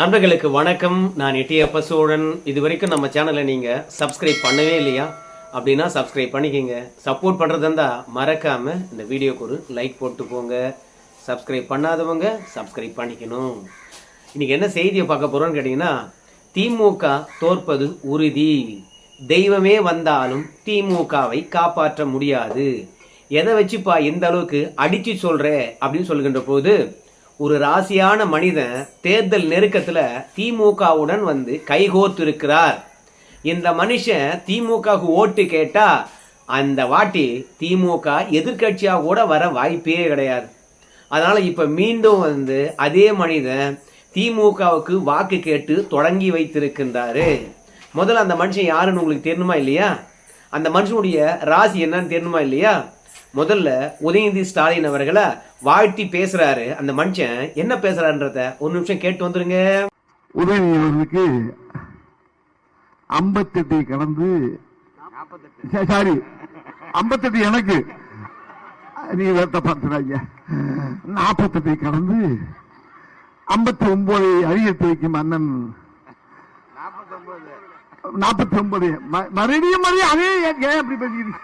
நண்பர்களுக்கு வணக்கம். நான் எட்டியப்ப சோழன். இது வரைக்கும் நம்ம சேனலை நீங்கள் சப்ஸ்கிரைப் பண்ணவே இல்லையா? அப்படின்னா சப்ஸ்கிரைப் பண்ணிக்கோங்க. சப்போர்ட் பண்ணுறதா இருந்தால் மறக்காமல் இந்த வீடியோக்கு ஒரு லைக் போட்டு போங்க. சப்ஸ்கிரைப் பண்ணாதவங்க சப்ஸ்கிரைப் பண்ணிக்கணும். இன்னைக்கு என்ன செய்தியை பார்க்க போகிறோன்னு கேட்டிங்கன்னா திமுக தோற்பது உறுதி. தெய்வமே வந்தாலும் திமுகவை காப்பாற்ற முடியாது. எதை வச்சுப்பா இந்த அளவுக்கு அடிச்சு சொல்ற? அப்படின்னு சொல்லுகின்ற போது ஒரு ராசியான மனிதன் தேர்தல் நெருக்கத்துல திமுகவுடன் வந்து கைகோர்த்து இருக்கிறார் இந்த மனுஷன் திமுகவுக்கு ஓட்டு கேட்டா அந்த வாட்டி திமுக எதிர்கட்சியாக கூட வர வாய்ப்பே கிடையாது. அதனால இப்ப மீண்டும் வந்து அதே மனிதன் திமுகவுக்கு வாக்கு கேட்டு தொடங்கி வைத்திருக்கின்றாரு. முதல்ல அந்த மனுஷன் யாருன்னு உங்களுக்கு தெரியணுமா இல்லையா? அந்த மனுஷனுடைய ராசி என்னன்னு தெரியணுமா இல்லையா? முதல்ல உதயநிதி ஸ்டாலின் அவர்களை வாழ்த்தி பேசுறாரு. அந்த மனுஷன் என்ன பேசுறான்றத ஒரு நிமிஷம் கேட்டு வந்துருங்க. உதயநிதி அவர்களுக்கு ஐம்பத்தெட்டை கடந்து சாரி ஐம்பத்தெட்டு எனக்கு. நீ வேத்த பார்த்துறாங்க நாற்பத்தெட்டை கடந்து ஐம்பத்தி ஒன்பது அதிகரித்து வைக்கும் அண்ணன். நாற்பத்தி ஒன்பது மறுபடியும் மறுபடியும் அதே ஏன் ஏன் அப்படி பேசிக்கிறீங்க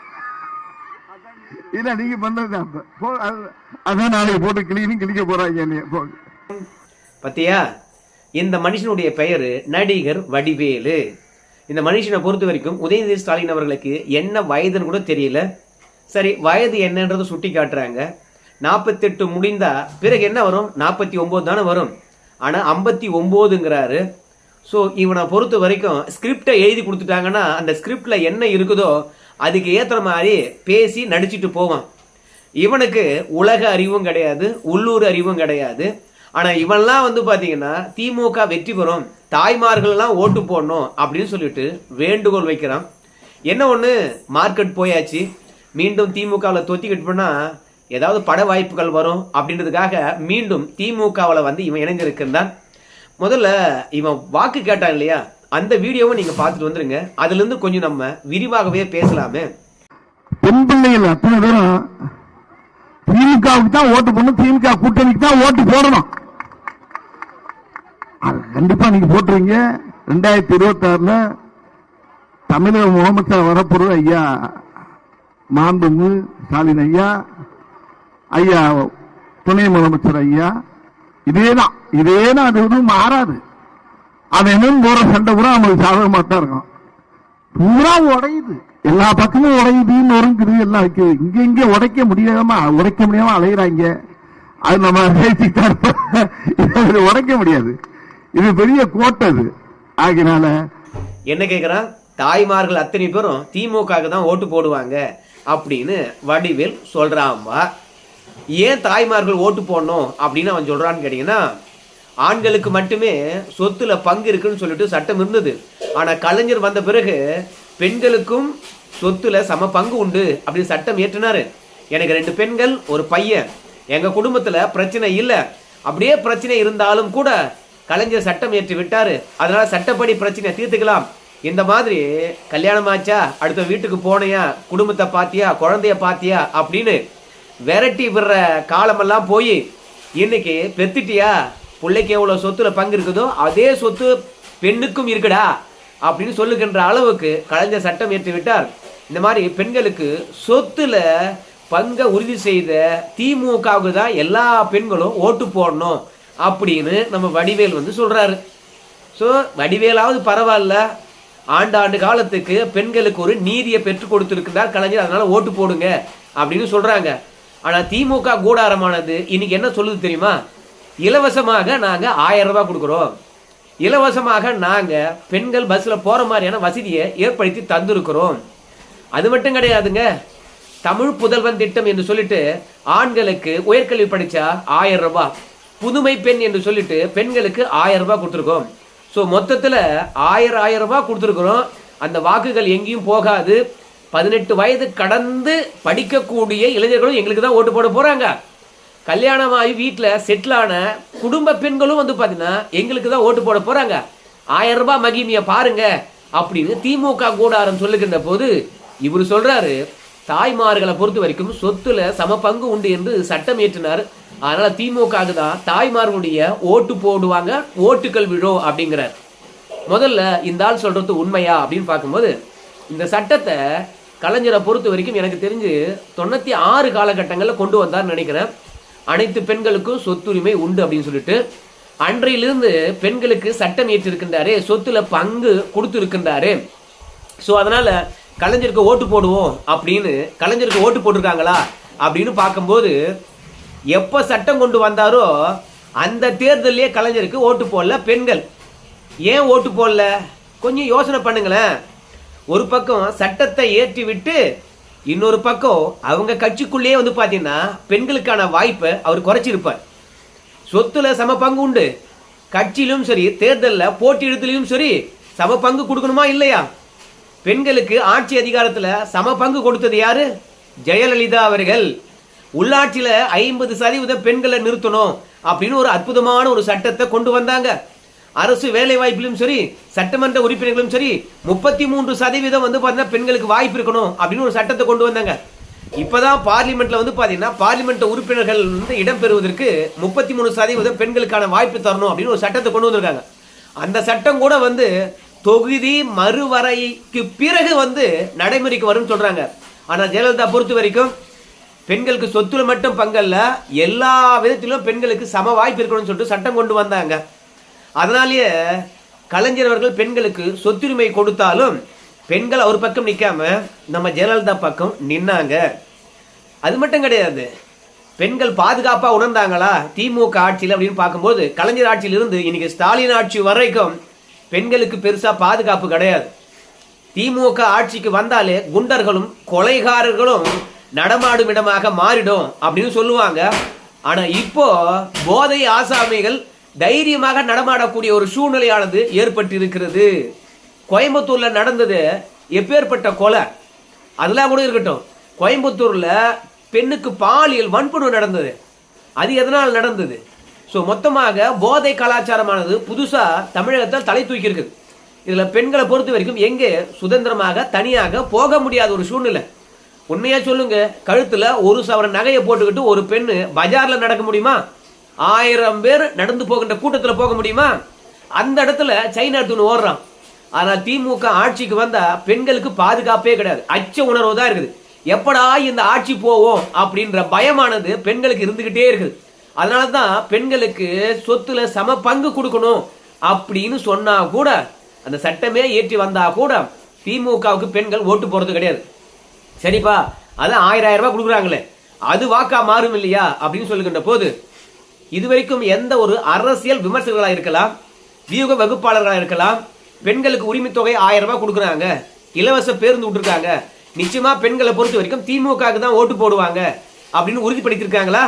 இல்ல நீங்க பண்றதுதான் அதான் நாளைக்கு போட்டு கிளியும் கிளிக்க போறாங்க என்னைய. பத்தியா? இந்த மனுஷனுடைய பெயர் நடிகர் வடிவேலு. இந்த மனுஷனை பொறுத்த வரைக்கும் உதயநிதி ஸ்டாலின் அவர்களுக்கு என்ன வயதுன்னு கூட தெரியல. சரி வயது என்னன்றது சுட்டி காட்டுறாங்க. நாற்பத்தெட்டு முடிந்தா பிறகு என்ன வரும்? நாற்பத்தி ஒம்பது தானே வரும். ஆனால் ஐம்பத்தி ஒம்போதுங்கிறாரு. ஸோ இவனை பொறுத்த வரைக்கும் ஸ்கிரிப்டை எழுதி கொடுத்துட்டாங்கன்னா அந்த ஸ்கிரிப்டில் என்ன இருக்குதோ அதுக்கு ஏற்றுற மாதிரி பேசி நடிச்சிட்டு போவான். இவனுக்கு உலக அறிவும் கிடையாது உள்ளூர் அறிவும் கிடையாது. ஆனால் இவன்லாம் வந்து பார்த்தீங்கன்னா திமுக வெற்றி பெறும் தாய்மார்கள்லாம் ஓட்டு போடணும் அப்படின்னு சொல்லிட்டு வேண்டுகோள் வைக்கிறான். என்ன ஒன்று மார்க்கெட் போயாச்சு. மீண்டும் திமுகவில் தொத்திக்கிட்டு போனால் ஏதாவது பட வாய்ப்புகள் வரும் அப்படின்றதுக்காக மீண்டும் திமுகவில் வந்து இவன் இணைஞ்சிருக்கின்றான். முதல்ல இவன் வாக்கு கேட்டான் இல்லையா? அந்த வீடியோவை நீங்க பார்த்துட்டு வந்துருங்க. அதுல இருந்து கொஞ்சம் நம்ம விரிவாகவே பேசலாமே. பெண் பிள்ளைகள் அத்தனை பேரும் திமுகவுக்கு தான் ஓட்டு போடணும் திமுக கூட்டணிக்கு தான் ஓட்டு போடணும். கண்டிப்பா நீங்க போட்டுருவீங்க. ரெண்டாயிரத்தி இருபத்தி ஆறுல தமிழக முதலமைச்சர் வரப்போறது ஐயா மாண்புமிகு ஸ்டாலின் ஐயா ஐயா துணை முதலமைச்சர் ஐயா. இதேதான் இதேதான் அது எதுவும் மாறாது. அவன் போற சண்டை கூட நமக்கு சாதகமா தான் இருக்கும். பூரா உடையுது. எல்லா பக்கமும் உடையுதுன்னு ஒருங்குது எல்லாம் வைக்குது இங்க இங்க உடைக்க முடியாம உடைக்க முடியாம அலையிறாங்க. அது நம்ம பேசித்தான் உடைக்க முடியாது. இது பெரிய கோட்டை அது. ஆகினால என்ன கேட்குறான் தாய்மார்கள் அத்தனை பேரும் திமுகவுக்கு தான் ஓட்டு போடுவாங்க அப்படின்னு வடிவேல் சொல்றாம்பா. ஏன் தாய்மார்கள் ஓட்டு போடணும் அப்படின்னு அவன் சொல்றான்னு கேட்டீங்கன்னா ஆண்களுக்கு மட்டுமே சொத்துல பங்கு இருக்குன்னு சொல்லிட்டு சட்டம் இருந்தது. ஆனா கலைஞர் வந்த பிறகு பெண்களுக்கும் சொத்துல சம பங்கு உண்டு அப்படின்னு சட்டம் ஏற்றினாரு எனக்கு ரெண்டு பெண்கள் ஒரு பையன். எங்க குடும்பத்துல பிரச்சனை இல்ல. அப்படியே பிரச்சனை இருந்தாலும் கூட கலைஞர் சட்டம் ஏற்றி விட்டாரு. அதனால சட்டப்படி பிரச்சனை தீர்த்துக்கலாம். இந்த மாதிரி கல்யாணம் ஆச்சா அடுத்த வீட்டுக்கு போனையா? குடும்பத்தை பாத்தியா? குழந்தைய பாத்தியா? அப்படின்னு விரட்டி விடுற காலமெல்லாம் போய் இன்னைக்கு பெத்துட்டியா? பிள்ளைக்கு எவ்வளோ சொத்துல பங்கு இருக்குதோ அதே சொத்து பெண்ணுக்கும் இருக்குடா அப்படின்னு சொல்லுகின்ற அளவுக்கு கலைஞர் சட்டம் ஏற்றி விட்டார். இந்த மாதிரி பெண்களுக்கு சொத்துல பங்கை உறுதி செய்த திமுகவுக்கு தான் எல்லா பெண்களும் ஓட்டு போடணும் அப்படின்னு நம்ம வடிவேல் வந்து சொல்றாரு. ஸோ வடிவேலாவது பரவாயில்ல. ஆண்டாண்டு காலத்துக்கு பெண்களுக்கு ஒரு நீதியை பெற்றுக் கொடுத்துருக்கிறார் கலைஞர் அதனால ஓட்டு போடுங்க அப்படின்னு சொல்றாங்க. ஆனால் திமுக கூடாரமானது இன்னைக்கு என்ன சொல்லுது தெரியுமா? இலவசமாக நாங்கள் ஆயிரம் ரூபாய் கொடுக்குறோம். இலவசமாக நாங்கள் பெண்கள் பஸ்ஸில் போகிற மாதிரியான வசதியை ஏற்படுத்தி தந்திருக்கிறோம். அது மட்டும் கிடையாதுங்க. தமிழ் புதல்வன் திட்டம் என்று சொல்லிட்டு ஆண்களுக்கு உயர்கல்வி படித்தா ஆயிரம் ரூபாய் புதுமை பெண் என்று சொல்லிட்டு பெண்களுக்கு ஆயிரம் ரூபாய் கொடுத்துருக்கோம். ஸோ மொத்தத்தில் ஆயிரம் ஆயிரம் ரூபாய் கொடுத்துருக்குறோம். அந்த வாக்குகள் எங்கேயும் போகாது. பதினெட்டு வயது கடந்து படிக்கக்கூடிய இளைஞர்களும் எங்களுக்கு தான் ஓட்டு போட போகிறாங்க கல்யாணமாகி வீட்டில் செட்டிலான குடும்ப பெண்களும் வந்து பார்த்தீங்கன்னா எங்களுக்கு தான் ஓட்டு போட போகிறாங்க ஆயிரம் ரூபாய் மகிமையை பாருங்க அப்படின்னு திமுக கூடாரம் சொல்லுகின்ற போது இவர் சொல்கிறாரு தாய்மார்களை பொறுத்த வரைக்கும் சொத்துல சம பங்கு உண்டு என்று சட்டம் ஏற்றினார் அதனால திமுகவுக்கு தான் தாய்மார்களுடைய ஓட்டு போடுவாங்க ஓட்டுகள் விழும் அப்படிங்கிறார். முதல்ல இந்த ஆள் சொல்றது உண்மையா அப்படின்னு பார்க்கும்போது இந்த சட்டத்தை கலைஞரை பொறுத்த வரைக்கும் எனக்கு தெரிஞ்சு தொண்ணூற்றி ஆறு காலகட்டங்களில் கொண்டு வந்தார்னு நினைக்கிறேன். அனைத்து பெண்களுக்கும் சொத்துரிமை உண்டு அப்படின்னு சொல்லிட்டு அன்றையிலிருந்து பெண்களுக்கு சட்டம் ஏற்றிருக்கின்றாரு சொத்துல பங்கு கொடுத்துருக்கின்றாரு. ஸோ அதனால கலைஞருக்கு ஓட்டு போடுவோம் அப்படின்னு கலைஞருக்கு ஓட்டு போட்டிருக்காங்களா அப்படின்னு பார்க்கும்போது எப்போ சட்டம் கொண்டு வந்தாரோ அந்த தேர்தலே கலைஞருக்கு ஓட்டு போடல பெண்கள். ஏன் ஓட்டு போடல? கொஞ்சம் யோசனை பண்ணுங்களேன். ஒரு பக்கம் சட்டத்தை ஏற்றி விட்டு இன்னொரு பக்கம் அவங்க கட்சிக்குள்ளேயே வந்து பார்த்தீங்கன்னா பெண்களுக்கான வாய்ப்பை அவர் குறைச்சிருப்பார். சொத்துல சம பங்கு உண்டு. கட்சியிலும் சரி தேர்தலில் போட்டியிடத்திலையும் சரி சம பங்கு கொடுக்கணுமா இல்லையா? பெண்களுக்கு ஆட்சி அதிகாரத்தில் சம பங்கு கொடுத்தது யாரு? ஜெயலலிதா அவர்கள். உள்ளாட்சியில் ஐம்பது சதவீதம் பெண்களை நிறுத்தணும் அப்படின்னு ஒரு அற்புதமான ஒரு சட்டத்தை கொண்டு வந்தாங்க. அரசு வேலை வாய்ப்பிலும் சரி சட்டமன்ற உறுப்பினர்களும் சரி முப்பத்தி மூன்று சதவீதம் வந்து பார்த்தீங்கன்னா பெண்களுக்கு வாய்ப்பு இருக்கணும் அப்படின்னு ஒரு சட்டத்தை கொண்டு வந்தாங்க. இப்பதான் பார்லிமெண்ட்ல வந்து பாத்தீங்கன்னா பார்லிமெண்ட் உறுப்பினர்கள் வந்து இடம் பெறுவதற்கு முப்பத்தி மூணு சதவீதம் பெண்களுக்கான வாய்ப்பு தரணும் அப்படின்னு ஒரு சட்டத்தை கொண்டு வந்திருக்காங்க. அந்த சட்டம் கூட வந்து தொகுதி மறுவரைக்கு பிறகு வந்து நடைமுறைக்கு வரும்னு சொல்றாங்க. ஆனா ஜெயலலிதா பொறுத்த வரைக்கும் பெண்களுக்கு சொத்துல மட்டும் பங்கல்ல எல்லா விதத்திலும் பெண்களுக்கு சம வாய்ப்பு இருக்கணும்னு சொல்லிட்டு சட்டம் கொண்டு வந்தாங்க. அதனாலேயே கலைஞர் அவர்கள் பெண்களுக்கு சொத்துரிமை கொடுத்தாலும் பெண்கள் அவர் பக்கம் நிற்காம நம்ம ஜெயலலிதா பக்கம் நின்னாங்க. அது மட்டும் கிடையாது. பெண்கள் பாதுகாப்பாக உணர்ந்தாங்களா? திமுக ஆட்சியில் அப்படின்னு பார்க்கும்போது கலைஞர் ஆட்சியிலிருந்து இன்னைக்கு ஸ்டாலின் ஆட்சி வரைக்கும் பெண்களுக்கு பெருசாக பாதுகாப்பு கிடையாது. திமுக ஆட்சிக்கு வந்தாலே குண்டர்களும் கொலைகாரர்களும் நடமாடும் இடமாக மாறிடும் அப்படின்னு சொல்லுவாங்க. ஆனால் இப்போ போதை ஆசாமிகள் தைரியமாக நடமாடக்கூடிய ஒரு சூழ்நிலையானது ஏற்பட்டிருக்கிறது. கோயம்புத்தூர்ல நடந்தது எப்பேற்பட்ட கொலை? அதெல்லாம் கூட இருக்கட்டும். கோயம்புத்தூர்ல பெண்ணுக்கு பாலியல் வன்புணர்வு நடந்தது. அது எதனால் நடந்தது? ஸோ மொத்தமாக போதை கலாச்சாரமானது புதுசாக தமிழகத்தில் தலை தூக்கியிருக்குது. இதில் பெண்களை பொறுத்த வரைக்கும் எங்கே சுதந்திரமாக தனியாக போக முடியாத ஒரு சூழ்நிலை. உண்மையாக சொல்லுங்க. கழுத்தில் ஒரு சவரன் நகையை போட்டுக்கிட்டு ஒரு பெண்ணு பஜாரில் நடக்க முடியுமா? ஆயிரம் பேர் நடந்து போகின்ற கூட்டத்தில் போக முடியுமா? அந்த இடத்துல சைனா தூண் ஓடுறான். ஆனால் திமுக ஆட்சிக்கு வந்தால் பெண்களுக்கு பாதுகாப்பே கிடையாது. அச்ச உணர்வு தான் இருக்குது. எப்படா இந்த ஆட்சி போவோம் அப்படின்ற பயமானது பெண்களுக்கு இருந்துகிட்டே இருக்குது. அதனால தான் பெண்களுக்கு சொத்துல சம பங்கு கொடுக்கணும் அப்படின்னு சொன்னா கூட அந்த சட்டமே ஏற்றி வந்தா கூட திமுகவுக்கு பெண்கள் ஓட்டு போறது கிடையாது. சரிப்பா அது ஆயிரம் ஆயிரம் ரூபாய் கொடுக்குறாங்களே. அது வாக்கா மாறும் இல்லையா அப்படின்னு சொல்லுகின்ற போது இதுவரைக்கும் எந்த ஒரு அரசியல் விமர்சகர்களாக இருக்கலாம் வியூக வகுப்பாளர்களாக இருக்கலாம் பெண்களுக்கு உரிமை தொகை ஆயிரம் ரூபாய் கொடுக்குறாங்க இலவச பேருந்து விட்டுருக்காங்க நிச்சயமா பெண்களை பொறுத்த வரைக்கும் திமுகவுக்கு தான் ஓட்டு போடுவாங்க அப்படின்னு உறுதிப்படுத்தியிருக்காங்களா?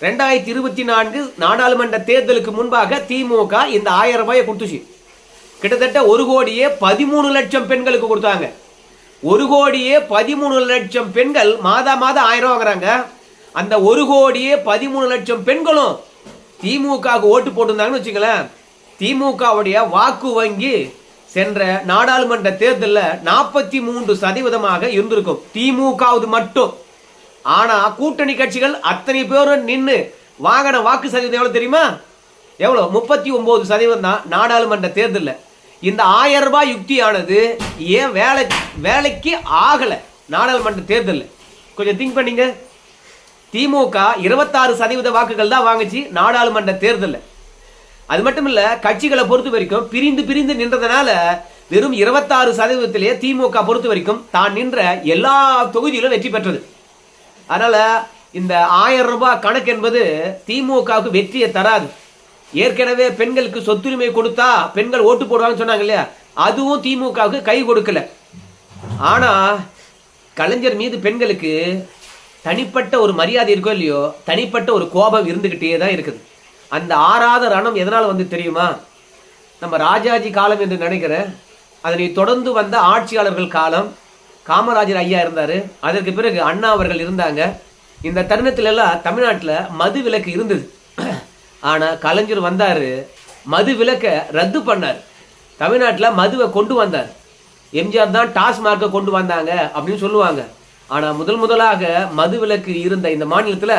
ரெண்டாயிரத்தி இருபத்தி நான்கு நாடாளுமன்ற தேர்தலுக்கு முன்பாக திமுக இந்த ஆயிரம் ரூபாயை கொடுத்துச்சு. கிட்டத்தட்ட ஒரு கோடியே பதிமூணு லட்சம் பெண்களுக்கு கொடுத்தாங்க. ஒரு கோடியே பதிமூணு லட்சம் பெண்கள் மாதா மாதம் ஆயிரம் ரூபா வாங்குறாங்க. அந்த ஒரு கோடியே பதிமூணு லட்சம் பெண்களும் திமுகவுக்கு ஓட்டு போட்டிருந்தாங்கன்னு வச்சுங்களேன் திமுகவுடைய வாக்கு வங்கி சென்ற நாடாளுமன்ற தேர்தலில் நாற்பத்தி மூன்று சதவீதமாக இருந்திருக்கும். திமுகவுது மட்டும். ஆனா கூட்டணி கட்சிகள் அத்தனை பேரும் நின்று வாங்கின வாக்கு சதவீதம் எவ்வளவு தெரியுமா? எவ்வளோ முப்பத்தி ஒன்பது சதவீதம் தான் நாடாளுமன்ற தேர்தலில். இந்த ஆயிரம் ரூபாய் யுக்தியானது ஏன் வேலை வேலைக்கு ஆகலை நாடாளுமன்ற தேர்தலில்? கொஞ்சம் திங்க் பண்ணீங்க. திமுக இருபத்தாறு சதவீத வாக்குகள் தான் வாங்குச்சு. நாடாளுமன்ற தேர்தலில். அது மட்டும் இல்லை கட்சிகளை பொறுத்த வரைக்கும் பிரிந்து பிரிந்து நின்றதுனால வெறும் இருபத்தாறு சதவீதத்திலே திமுக பொறுத்த வரைக்கும் தான் நின்ற எல்லா தொகுதியிலும் வெற்றி பெற்றது. அதனால் இந்த ஆயிரம் ரூபாய் கணக்கு என்பது திமுகவுக்கு வெற்றியை தராது. ஏற்கனவே பெண்களுக்கு சொத்துரிமை கொடுத்தா பெண்கள் ஓட்டு போடுவாங்கன்னு சொன்னாங்க இல்லையா? அதுவும் திமுகவுக்கு கை கொடுக்கல. ஆனால் கலைஞர் மீது பெண்களுக்கு தனிப்பட்ட ஒரு மரியாதை இருக்கோ இல்லையோ தனிப்பட்ட ஒரு கோபம் இருந்துக்கிட்டே தான் இருக்குது. அந்த ஆறாத ரணம் எதனால் வந்து தெரியுமா? நம்ம ராஜாஜி காலம் என்று நினைக்கிறேன் அதனை தொடர்ந்து வந்த ஆட்சியாளர்கள் காலம் காமராஜர் ஐயா இருந்தார் அதற்கு பிறகு அண்ணா அவர்கள் இருந்தாங்க. இந்த தருணத்துல எல்லாம் தமிழ்நாட்டில் மது விலக்கு இருந்தது. ஆனால் கலைஞர் வந்தார் மது விலக்கை ரத்து பண்ணார். தமிழ்நாட்டில் மதுவை கொண்டு வந்தார். எம்ஜிஆர் தான் டாஸ்மார்க்கை கொண்டு வந்தாங்க அப்படின்னு சொல்லுவாங்க. ஆனால் முதல் முதலாக மது விலக்கு இருந்த இந்த மாநிலத்தில்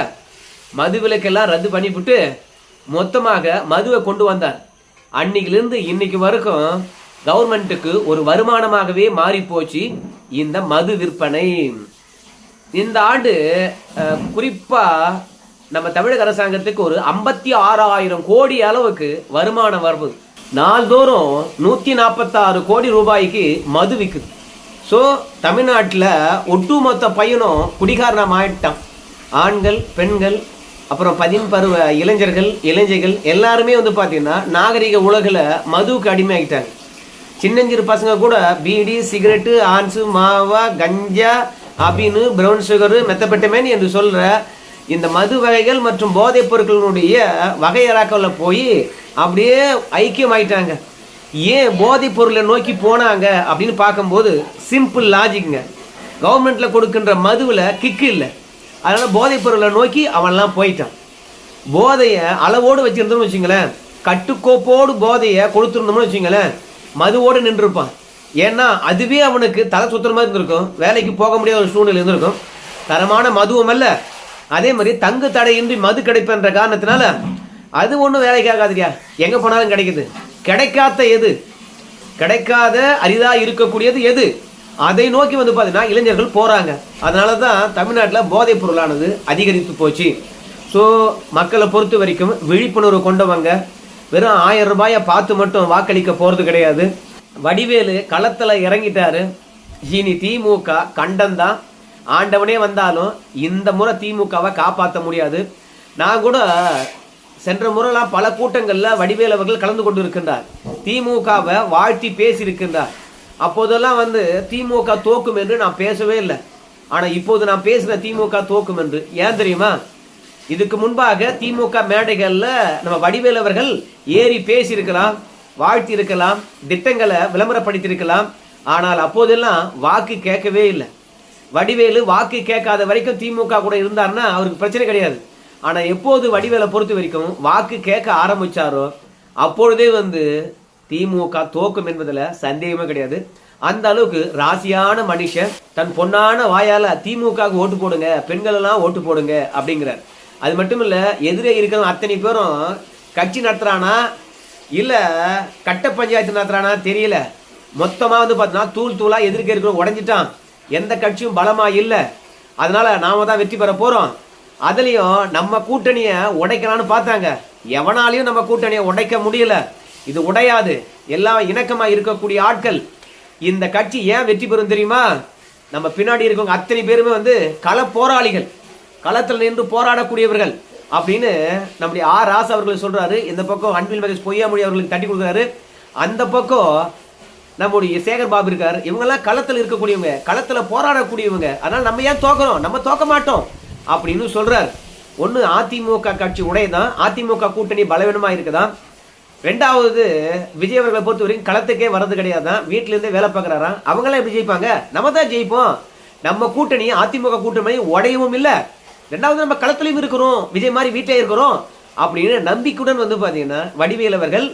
மதுவிலக்கெல்லாம் ரத்து பண்ணிவிட்டு மொத்தமாக மதுவை கொண்டு வந்தார். அன்னைக்கிலிருந்து இன்னைக்கு வரைக்கும் கவர்மெண்ட்டுக்கு ஒரு வருமானமாகவே மாறி போச்சு இந்த மது விற்பனை. இந்த ஆண்டு குறிப்பாக குறிப்பா நம்ம தமிழக அரசாங்கத்துக்கு ஒரு ஐம்பத்தி ஆறாயிரம் கோடி அளவுக்கு வருமானம் வருது நாள்தோறும் நூற்றி நாற்பத்தாறு கோடி ரூபாய்க்கு மது விற்குது ஸோ தமிழ்நாட்டில் ஒட்டுமொத்த பையனும் குடிகாரனாக மாயிட்டான் ஆண்கள் பெண்கள் அப்புறம் பதின் பருவ இளைஞர்கள் இளைஞர்கள் எல்லாருமே வந்து பார்த்திங்கன்னா நாகரிக உலகில் மதுவுக்கு அடிமையாகிட்டாங்க சின்னஞ்சிறு பசங்க கூட பீடி சிகரெட்டு ஆன்ஸு மாவா கஞ்சா அபினு ப்ரௌன் சுகரு மெத்தப்பட்டமேன் என்று சொல்கிற இந்த மது வகைகள் மற்றும் போதைப் பொருட்களினுடைய வகையறாக்களில் போய் அப்படியே ஐக்கியமாயிட்டாங்க. ஏன் போதைப் பொருளை நோக்கி போனாங்க அப்படின்னு பார்க்கும்போது சிம்பிள் லாஜிக்ங்க கவர்மெண்ட்டில் கொடுக்கின்ற மதுவில் கிக்கு இல்லை. அதனால் போதைப் பொருளை நோக்கி அவன்லாம் போயிட்டான். போதையை அளவோடு வச்சிருந்தோம்னு வச்சுங்களேன். கட்டுக்கோப்போடு போதையை கொடுத்துருந்தோம்னு வச்சுங்களேன். மதுவோடு நின்றுருப்பான். ஏன்னா அதுவே அவனுக்கு தலை சுத்துற மாதிரி இருந்திருக்கும். வேலைக்கு போக முடியாத ஒரு சூழ்நிலை இருந்திருக்கும். தரமான மதுவும் அல்ல. அதே மாதிரி தங்கு தடையின்றி மது கிடைப்பென்ற காரணத்தினால அது ஒன்றும் வேலைக்கு ஆகாதுயா எங்கே போனாலும் கிடைக்குது. கிடைக்காத எது? கிடைக்காத அரிதாக இருக்கக்கூடியது எது? அதை நோக்கி வந்து பார்த்தீங்கன்னா இளைஞர்கள் போகிறாங்க அதனால தான் தமிழ்நாட்டில் போதைப் பொருளானது அதிகரித்து போச்சு. ஸோ மக்களை பொறுத்த வரைக்கும் விழிப்புணர்வு கொண்டவங்க வெறும் ஆயிரம் ரூபாயை பார்த்து மட்டும் வாக்களிக்க போகிறது கிடையாது. வடிவேலு களத்தில் இறங்கிட்டாரு. இனி திமுக கண்டந்தான். ஆண்டவனே வந்தாலும் இந்த முறை திமுகவை காப்பாற்ற முடியாது. நான் கூட சென்ற முறைலாம் பல கூட்டங்களில் வடிவேல் அவர்கள் கலந்து கொண்டு இருக்கின்றார் திமுகவை வாழ்த்தி பேசியிருக்கின்றார். அப்போதெல்லாம் வந்து திமுக தோக்கும் என்று நான் பேசவே இல்லை. ஆனால் இப்போது நான் பேசுகிற திமுக தோக்கும் என்று. ஏன் தெரியுமா? இதுக்கு முன்பாக திமுக மேடைகளில் நம்ம வடிவேல் அவர்கள் ஏறி பேசியிருக்கலாம் வாழ்த்தி இருக்கலாம் திட்டங்களை விளம்பரப்படுத்தியிருக்கலாம். ஆனால் அப்போதெல்லாம் வாக்கு கேட்கவே இல்லை. வடிவேலு வாக்கு கேட்காத வரைக்கும் திமுக கூட இருந்தாருன்னா அவருக்கு பிரச்சனை கிடையாது. ஆனால் எப்போது வடிவேலை பொறுத்த வரைக்கும் வாக்கு கேட்க ஆரம்பிச்சாரோ அப்பொழுதே வந்து திமுக தோக்கும் என்பதில் சந்தேகமே கிடையாது. அந்த அளவுக்கு ராசியான மனுஷன் தன் பொன்னான வாயால் திமுக ஓட்டு போடுங்க பெண்கள் எல்லாம் ஓட்டு போடுங்க அப்படிங்கிறார். அது மட்டும் இல்லை எதிரே இருக்கிற அத்தனை பேரும் கட்சி நடத்துகிறானா இல்லை கட்ட பஞ்சாயத்து நடத்துறானா தெரியல. மொத்தமாக வந்து பார்த்தீங்கன்னா தூள் தூளாக எதிர்க்க இருக்கிற உடஞ்சிட்டான். எந்த கட்சியும் பலமாக இல்லை. அதனால் நாம் தான் வெற்றி பெற போகிறோம் அதுலயும் நம்ம கூட்டணியை உடைக்கலாம்னு பார்த்தாங்க. எவனாலையும் நம்ம கூட்டணியை உடைக்க முடியல. இது உடையாது. எல்லாம் இணக்கமா இருக்கக்கூடிய ஆட்கள். இந்த கட்சி ஏன் வெற்றி பெறும் தெரியுமா? நம்ம பின்னாடி இருக்கவங்க அத்தனை பேருமே வந்து கள போராளிகள். களத்தில் நின்று போராடக்கூடியவர்கள். அப்படின்னு நம்முடைய ஆர் ராசா அவர்கள் சொல்றாரு. இந்த பக்கம் அன்பில் மகேஷ் பொய்யாமொழி அவர்களுக்கு தட்டி கொடுக்குறாரு. அந்த பக்கம் நம்முடைய சேகர் பாபு இருக்காரு. இவங்கெல்லாம் களத்தில் இருக்கக்கூடியவங்க களத்தில் போராடக்கூடியவங்க. அதனால நம்ம ஏன் தோக்கணும்? நம்ம தோக்க மாட்டோம். அப்படின்னு சொல்கிறார் ஒன்று அதிமுக கட்சி உடையதான் அதிமுக கூட்டணி பலவீனமாக இருக்குதான் ரெண்டாவது விஜய் அவர்களை பொறுத்த வரைக்கும் களத்துக்கே வர்றது கிடையாதான் தான் வீட்டிலேருந்தே வேலை பார்க்குறாராம் அவங்களாம் எப்படி ஜெயிப்பாங்க? நம்ம தான் ஜெயிப்போம். நம்ம கூட்டணி அதிமுக கூட்டணி உடையவும் இல்லை. ரெண்டாவது நம்ம களத்துலையும் இருக்கிறோம். விஜய் மாதிரி வீட்டிலே இருக்கிறோம். அப்படின்னு நம்பிக்கையுடன் வந்து பார்த்தீங்கன்னா வடிவேல் அவர்கள்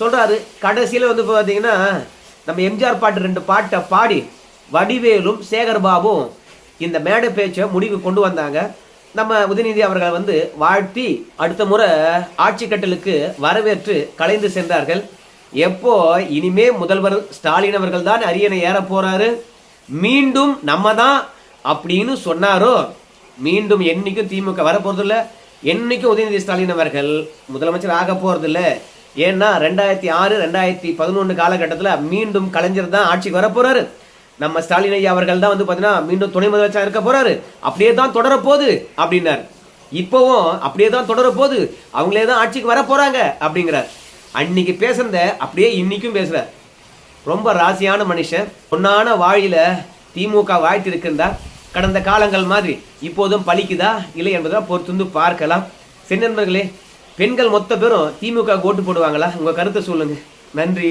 சொல்கிறாரு கடைசியில் வந்து பார்த்தீங்கன்னா நம்ம எம்ஜிஆர் பாட்டு ரெண்டு பாட்டை பாடி வடிவேலும் சேகர் பாபும் இந்த மேடை பேச்சை முடிவு கொண்டு வந்தாங்க. நம்ம உதயநிதி அவர்களை வந்து வாழ்த்தி அடுத்த முறை ஆட்சி கட்டலுக்கு வரவேற்று கலைந்து சென்றார்கள். எப்போ? இனிமே முதல்வர் ஸ்டாலின் அவர்கள் தான் அரியணை ஏற போறாரு. மீண்டும் நம்ம தான் அப்படின்னு சொன்னாரோ? மீண்டும் என்னைக்கும் திமுக வரப்போறதில்ல. என்னைக்கும் உதயநிதி ஸ்டாலின் அவர்கள் முதலமைச்சர் ஆக போறதில்ல. ஏன்னா ரெண்டாயிரத்தி ஆறு ரெண்டாயிரத்தி பதினொன்று காலகட்டத்தில் மீண்டும் கலைஞர் தான் ஆட்சிக்கு வரப்போறாரு நம்ம ஸ்டாலின் ஐயா அவர்கள் தான் வந்து பார்த்தீங்கன்னா மீண்டும் துணை முதலமைச்சர் இருக்க போறாரு. அப்படியே தான் தொடரப்போகுது அப்படின்னார். இப்போவும் அப்படியே தான் தொடரப்போகுது. அவங்களே தான் ஆட்சிக்கு வர போறாங்க அப்படிங்கிறார். அன்னைக்கு பேசுறத அப்படியே இன்னைக்கும் பேசுறார் ரொம்ப ராசியான மனுஷன் பொன்னான வாழில திமுக வாழ்த்து இருக்கின்றா கடந்த காலங்கள் மாதிரி இப்போதும் பழிக்குதா? இல்லை என்பதை பொறுத்து பார்க்கலாம். சரி நண்பர்களே பெண்கள் மொத்த பேரும் திமுக ஓட்டு போடுவாங்களா? உங்கள் கருத்தை சொல்லுங்கள் நன்றி.